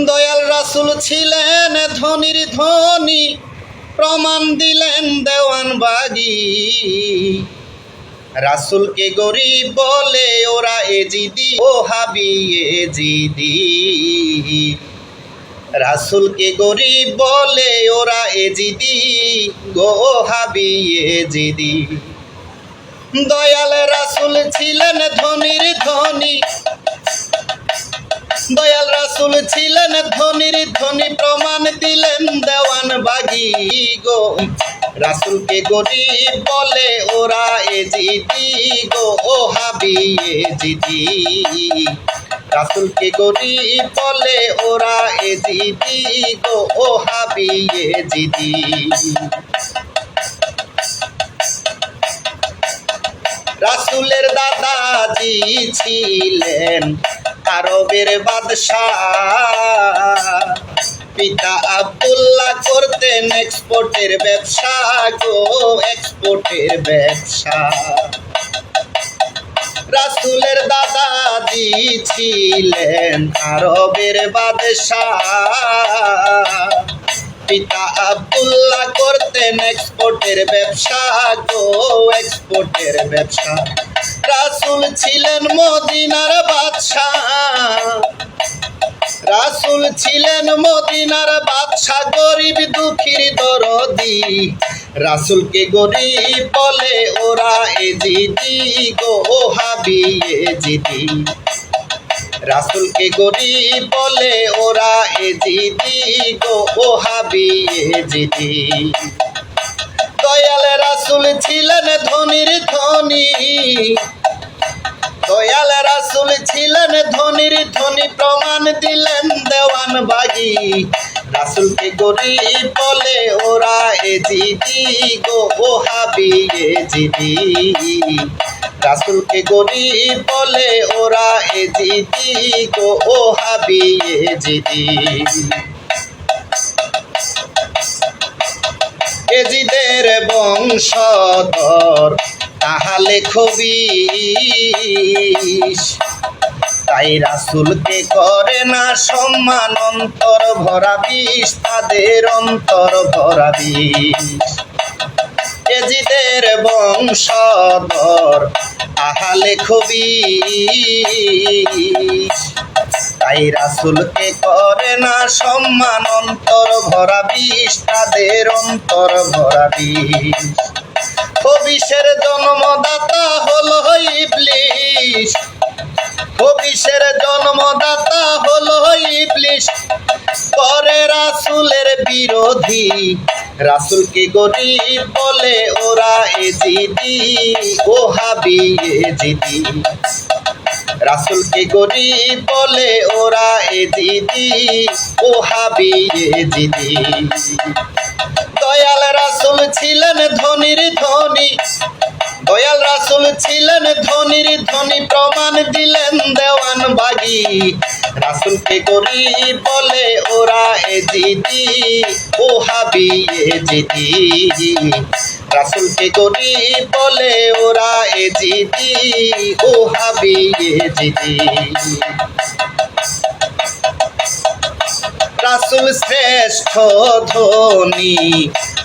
দয়াল রাসুল ছিলেন ধনির ধনী, প্রমাণ দিলেন দেওয়ান বাগি রাসুলকে গরিব বলে ওরা এ জিদি, ও হাবি এ জিদি। রাসুলকে গরিব বলে ওরা এ জিদি, গো হাবি এজিদি দয়াল রাসুল ছিলেন ধনির ধনী, দয়াল রাসুল ছিলেন ধনির ধনী প্রমাণ দিলেন দেওয়ান বাগি গো। রাসুলকে গরিব বলে ওরা এ জিদি গো, ও হাবি এ জিদি। রাসুলকে গরিব বলে ওরা এ জিদি গো, ও হাবি এ জিদি। রাসুলের দাদাজি ছিলেন আরবের বাদশাহ। পিতা আব্দুল্লাহ করতেন এক্সপোর্টের ব্যবসা গো এক্সপোর্টের ব্যবসা। রাসুলের দাদাজি ছিলেন আরবের বাদশাহ। পিতা আব্দুল্লাহ করতেন এক্সপোর্টের ব্যবসা গো এক্সপোর্টের ব্যবসা। রাসুল ছিলেন মদিনার বাদশাহ। রাসুল ছিলেন মদিনার বাদশাহ, গরিব দুঃখীর দরদি। রাসুলকে গরিব বলে ওরা এ জিদি গো হাবি এ জিদি রাসুলকে গরিব বলে ওরা এ জিদি গো হাবি এ জিদি রাসুল ছিলেন ধনির ধনী। দয়াল রাসুল ছিলেন ধনির ধনী, প্রমাণ দিলেন দেওয়ান বাগি। রাসুলকে গরিব বলে ওরা এ জিদি গো, ও হাবি এ জিদি। রাসুলকে গরিব বলে ওরা এ জিদি গো, ও হাবি এ এজিদের বংশধর, তাহলে খবিস তাই রাসুলকে করে না সম্মান, অন্তর ভরা বিষ, তাদের অন্তর ভরা বিষ। এজিদের বংশধর, তাহলে খবিস তাই রাসুলকে করে না সম্মান? অন্তর ভরা বিষ, তাদের অন্তর ভরা বিষ। জন্মদাতা হলো ইবলিশ। হবিষের জন্মদাতা হলো ইবলিশ। করে রাসুলের বিরোধী। রাসুলকে গরিব বলে ওরা এ জিদি, ও হাবি এ জিদি। রাসুলকে গরিব বলে ওরা এ দিদি? ও হাবি এ দিদি। দয়াল রাসুল ছিলেন ধনির ধনী। দয়াল রাসুল ছিলেন ধনির ধনী। প্রমাণ দিলেন দেওয়ান বাগি। রাসুলকে গরিব বলে ওরা এ দিদি? ও হাবি এ দিদি। রাসুলকে গরিব বলে, ওরা এ জিদি ও হাবি এ জিদি রাসুল শ্রেষ্ঠ ধনী,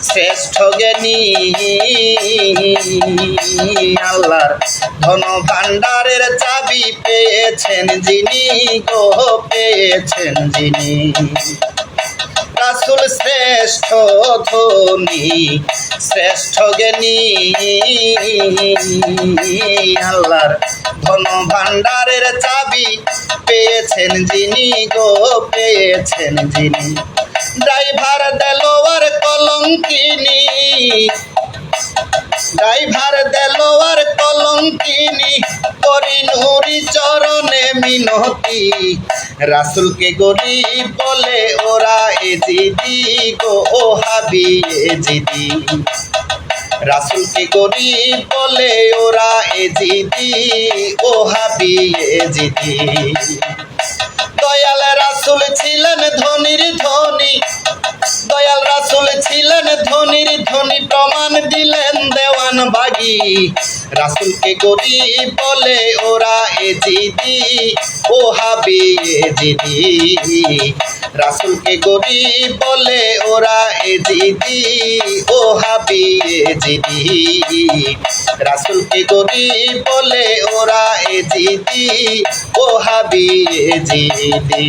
শ্রেষ্ঠ জ্ঞানী। আল্লাহর ধন ভাণ্ডারের চাবি পেয়েছেন যিনি, গো পেয়েছেন যিনি। রাসুল শ্রেষ্ঠ ধনী, শ্রেষ্ঠ জ্ঞানী। আল্লাহর ধন ভাণ্ডারের চাবি পেয়েছেন যিনি গো, পেয়েছেন যিনি। ড্রাইভার দেলোয়ার কলঙ্কিনী, ড্রাইভার দেলোয়ার কলঙ্কিনী করি নুরি চরণে মিনতি। রাসুলকে গরিব বলে এ জিদি গো, ও হাবি এ জিদি রাসুলকে গরিব বলে, ওরা এ জিদি ও হাবি এ জিদি দয়াল রাসুল ছিলেন ধনির ধনী। দয়াল রাসুল ছিলেন ধনির ধনী, প্রমাণ দিলেন দেওয়ান বাগি। রাসুলকে গরিব বলে, ওরা এ জিদি ও হাবি এ জিদি রাসুলকে গরিব বলে ওরা এ দিদি। ও হাবি এ জিদি রাসুলকে গরিব বলে ওরা এ দিদি। ও হাবি এ জিদি